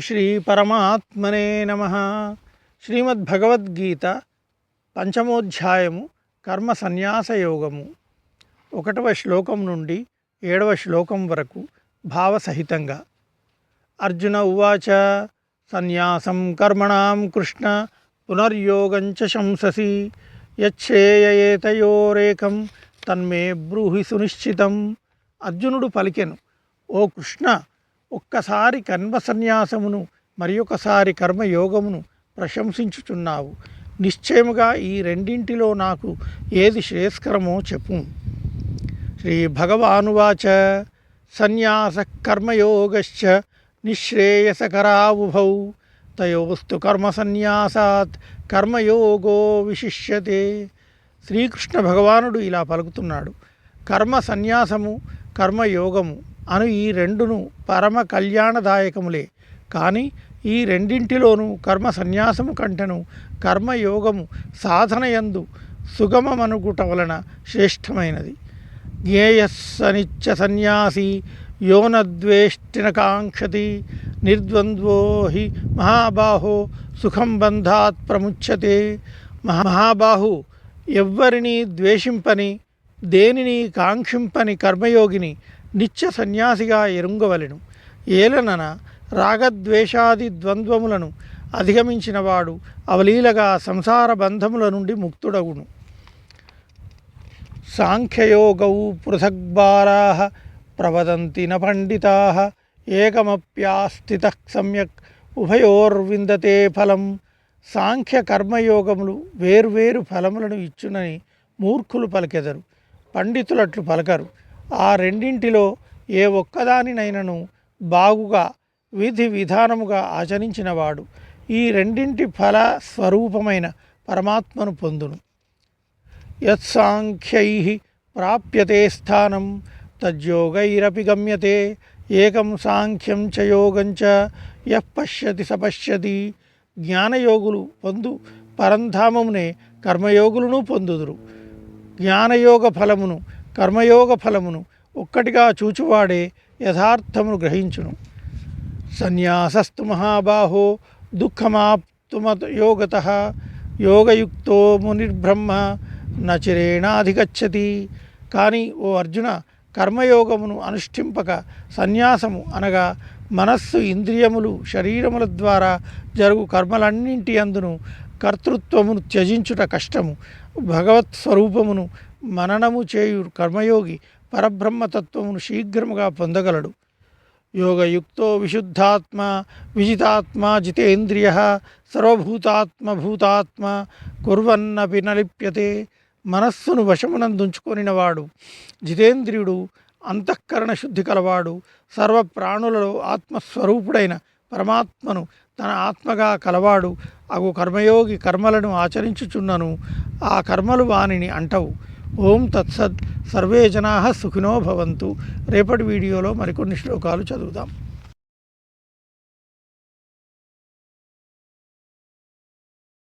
శ్రీ పరమాత్మనే నమ. శ్రీమద్భగవద్గీత పంచమోధ్యాయము కర్మ సన్యాస యోగము. ఒకటవ శ్లోకం నుండి ఏడవ శ్లోకం వరకు భావసహితంగా అర్జున ఉవాచ సన్యాసం కర్మణాం కృష్ణ పునర్యోగంచ శంససి యచ్చేయేతయోరేకం తన్మే బ్రూహి సునిశ్చితం. అర్జునుడు పలికెను ఓ కృష్ణ ఒక్కసారి కన్వ సన్యాసమును మరి ఒకసారి కర్మయోగమును ప్రశంసించుచున్నావు. నిశ్చయముగా ఈ రెండింటిలో నాకు ఏది శ్రేయస్కరమో చెప్పు. శ్రీ భగవానువాచ సన్యాస కర్మయోగశ్చ నిశ్రేయసకరావుభౌ. తయోస్తు కర్మ సన్యాసాత్ కర్మయోగో విశిష్యతే. శ్రీకృష్ణ భగవానుడు ఇలా పలుకుతున్నాడు. కర్మ సన్యాసము కర్మయోగము అను ఈ రెండును పరమ కళ్యాణదాయకములే. కానీ ఈ రెండింటిలోనూ కర్మ సన్యాసము కంటెను కర్మయోగము సాధనయందు సుగమమనుగుట వలన శ్రేష్టమైనది. జ్ఞేయస్సనిచ్చ సన్యాసి యోనద్వేష్టిన కాంక్షతి నిర్ద్వంద్వో హి మహాబాహో సుఖం బంధాత్ ప్రముచ్యతే. మహాబాహు ఎవ్వరిని ద్వేషింపని దేనిని కాంక్షింపని కర్మయోగిని నిత్య సన్యాసిగా ఎరుంగవలెను. ఏలనన రాగద్వేషాది ద్వంద్వములను అధిగమించినవాడు అవలీలగా సంసార బంధముల నుండి ముక్తుడగును. సాంఖ్యయోగౌ పృథగ్బారా ప్రవదంతి న పండితా ఏకమప్యాస్థిత సమ్యక్ ఉభయోర్విందతే ఫలం. సాంఖ్య కర్మయోగములు వేర్వేరు ఫలములను ఇచ్చునని మూర్ఖులు పలికెదరు. పండితులట్లు పలకరు. ఆ రెండింటిలో ఏ ఒక్కదానినైనను బాగుగా విధి విధానముగా ఆచరించినవాడు. ఈ రెండింటి ఫల స్వరూపమైన పరమాత్మను పొందును. యత్సాంఖ్యై ప్రాప్యతే స్థానం తజ్యోగైరపి గమ్యతే ఏకం సాంఖ్యం చ యోగం చ యః పశ్యతి స పశ్యతి. జ్ఞానయోగులు పొందు పరంధామమునే కర్మయోగులను పొందుదురు. జ్ఞానయోగ ఫలమును కర్మయోగ ఫలమును ఒక్కటిగా చూచువాడే యథార్థమును గ్రహించును. సన్యాసస్తు మహాబాహో దుఃఖమాప్తుమత యోగత. యోగయుక్తో మునిర్బ్రహ్మ నచిరేణాధిగచ్చతి. కానీ ఓ అర్జున కర్మయోగమును అనుష్ఠింపక సన్యాసము అనగా మనస్సు ఇంద్రియములు శరీరముల ద్వారా జరుగు కర్మలన్నింటి అందును కర్తృత్వమును త్యజించుట కష్టము. భగవత్ స్వరూపమును మననము చేయు కర్మయోగి పరబ్రహ్మతత్వమును శీఘ్రముగా పొందగలడు. యోగయుక్తో విశుద్ధాత్మ విజితాత్మ జితేంద్రియ సర్వభూతాత్మ భూతాత్మ కుర్వన్నపి నలిప్యతే మనస్సును వశమునందుంచుకొనినవాడు. జితేంద్రియుడు అంతఃకరణ శుద్ధి కలవాడు సర్వ ప్రాణులలో ఆత్మస్వరూపుడైన పరమాత్మను తన ఆత్మగా కలవాడు. అగు కర్మయోగి కర్మలను ఆచరించుచున్నను ఆ కర్మలు వానిని అంటవు. ఓం తత్సత్. సర్వే జనా సుఖినో భవంతు. రేపటి వీడియోలో మరికొన్ని శ్లోకాలు చదువుదాం.